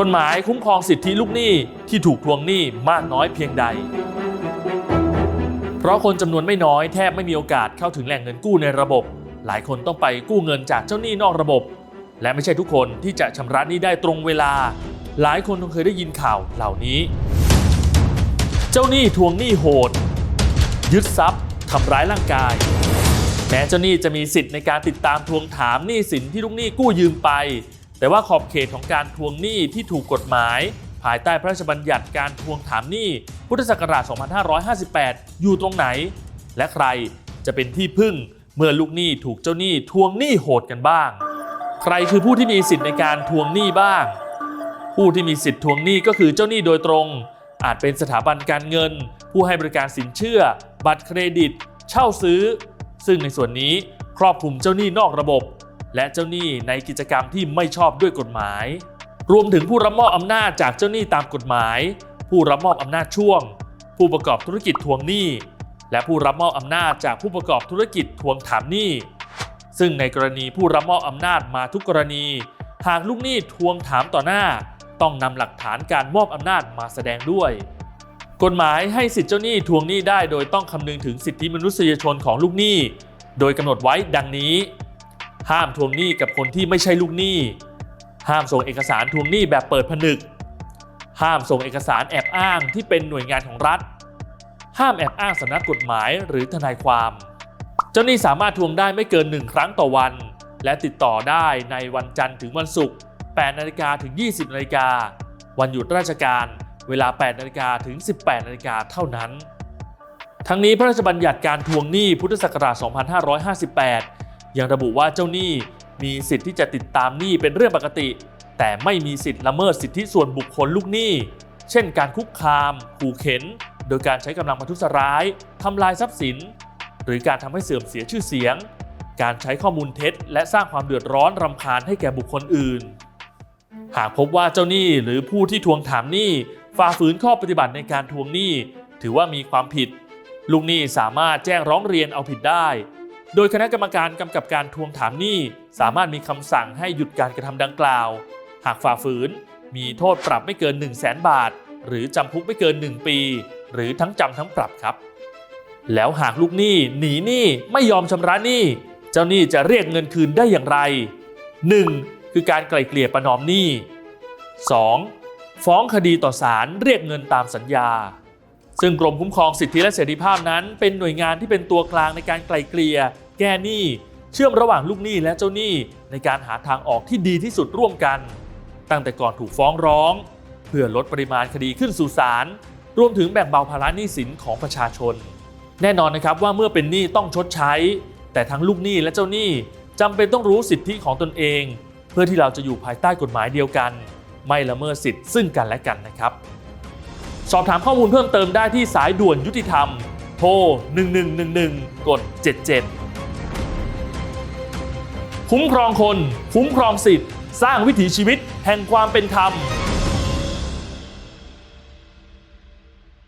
กฎหมายคุ้มครองสิทธิลูกหนี้ที่ถูกทวงหนี้มากน้อยเพียงใด เพราะคนจำนวนไม่น้อยแทบไม่มีโอกาสเข้าถึงแหล่งเงินกู้ในระบบ หลายคนต้องไปกู้เงินจากเจ้าหนี้นอกระบบ และไม่ใช่ทุกคนที่จะชำระหนี้ได้ตรงเวลา หลายคนคงเคยได้ยินข่าวเหล่านี้ เจ้าหนี้ทวงหนี้โหด ยึดทรัพย์ทำร้ายร่างกาย แม้เจ้าหนี้จะมีสิทธิ์ในการติดตามทวงถามหนี้สินที่ลูกหนี้กู้ยืมไป แต่ว่าขอบเขตของการทวงหนี้ที่ถูกกฎหมาย ภายใต้พระราชบัญญัติการทวงถามหนี้พุทธศักราช 2558 อยู่ตรงไหน และใครจะเป็นที่พึ่งเมื่อลูกหนี้ถูกเจ้าหนี้ทวงหนี้โหดกันบ้าง ใครคือผู้ที่มีสิทธิ์ในการทวงหนี้บ้าง ผู้ที่มีสิทธิ์ทวงหนี้ก็คือเจ้าหนี้โดยตรง อาจเป็นสถาบันการเงิน ผู้ให้บริการสินเชื่อ บัตรเครดิต เช่าซื้อ ซึ่งในส่วนนี้ครอบคลุมเจ้าหนี้นอกระบบ และเจ้าหนี้ในกิจกรรมที่ไม่ชอบด้วยกฎหมาย รวมถึงผู้รับมอบอำนาจจากเจ้าหนี้ตามกฎหมาย ผู้รับมอบอำนาจช่วง ผู้ประกอบธุรกิจทวงหนี้ และผู้รับมอบอำนาจจากผู้ประกอบธุรกิจทวงถามหนี้ ซึ่งในกรณีผู้รับมอบอำนาจมาทุกกรณี หากลูกหนี้ทวงถามต่อหน้า ต้องนำหลักฐานการมอบอำนาจมาแสดงด้วยกฎหมายให้สิทธิเจ้าหนี้ทวงหนี้ได้โดยต้องคำนึงถึงสิทธิมนุษยชนของลูกหนี้ โดยกำหนดไว้ดังนี้ ห้ามทวงหนี้กับคนที่ไม่ใช่ลูกหนี้ ห้ามส่งเอกสารทวงหนี้แบบเปิดผนึก ห้ามส่งเอกสารแอบอ้างที่เป็นหน่วยงานของรัฐ ห้ามแอบอ้างสำนักกฎหมายหรือทนายความ เจ้าหนี้สามารถทวงได้ไม่เกิน 1 ครั้งต่อวัน และติดต่อได้ในวันจันทร์ถึงวันศุกร์ 8 นาฬิกาถึง 20 นาฬิกา วันหยุดราชการ เวลา 8 นาฬิกาถึง 18 นาฬิกาเท่านั้นทั้งนี้พระราชบัญญัติการทวงหนี้พุทธศักราช 2558 ยังระบุว่าเจ้าหนี้มีสิทธิ์ที่จะติดตามหนี้เป็นเรื่องปกติ แต่ไม่มีสิทธิ์ละเมิดสิทธิส่วนบุคคลลูกหนี้ เช่น การคุกคาม ขู่เข็น โดยการใช้กำลังประทุษร้ายทำลายทรัพย์สิน หรือการทำให้เสื่อมเสียชื่อเสียง การใช้ข้อมูลเท็จ และสร้างความเดือดร้อนรำคาญให้แก่บุคคลอื่น หากพบว่าเจ้าหนี้หรือผู้ที่ทวงถามหนี้ฝ่าฝืนข้อปฏิบัติในการทวงหนี้ ถือว่ามีความผิด ลูกหนี้สามารถแจ้งร้องเรียนเอาผิดได้ โดยคณะกรรมการกำกับการทวงถามหนี้ สามารถมีคำสั่งให้หยุดการกระทำดังกล่าว หากฝ่าฝืน มีโทษปรับไม่เกิน 1 0 0 0 0แบาท หรือจำคุกไม่เกิน 1 ปี หรือทั้งจำทั้งปรับครับ แล้วหากลูกหนี้หนีหนี้ไม่ยอมชำระหนี้ เจ้าหนี้จะเรียกเงินคืนได้อย่างไร 1. คือการไกล่เกลี่ยประนอมหนี้ 2. ฟ้องคดีต่อศาลเรียกเงินตามสัญญา ซึ่งกรมคุ้มครองสิทธิและเสรีภาพนั้น เป็นหน่วยงานที่เป็นตัวกลางในการไกล่เกลี่ยแก้หนี้ เชื่อมระหว่างลูกหนี้และเจ้าหนี้ในการหาทางออกที่ดีที่สุดร่วมกัน ตั้งแต่ก่อนถูกฟ้องร้อง เพื่อลดปริมาณคดีขึ้นสู่ศาลรวมถึงแบ่งเบาภาระหนี้สินของประชาชน แน่นอนนะครับว่าเมื่อเป็นหนี้ต้องชดใช้ แต่ทั้งลูกหนี้และเจ้าหนี้จำเป็นต้องรู้สิทธิของตนเอง เพื่อที่เราจะอยู่ภายใต้กฎหมายเดียวกัน ไม่ละเมิดสิทธิ์ซึ่งกันและกันนะครับ สอบถามข้อมูลเพิ่มเติมได้ที่สายด่วนยุติธรรม โทร 1111 กด 77 คุ้มครองคน คุ้มครองสิทธิ์ สร้างวิถีชีวิตแห่งความเป็นธรรม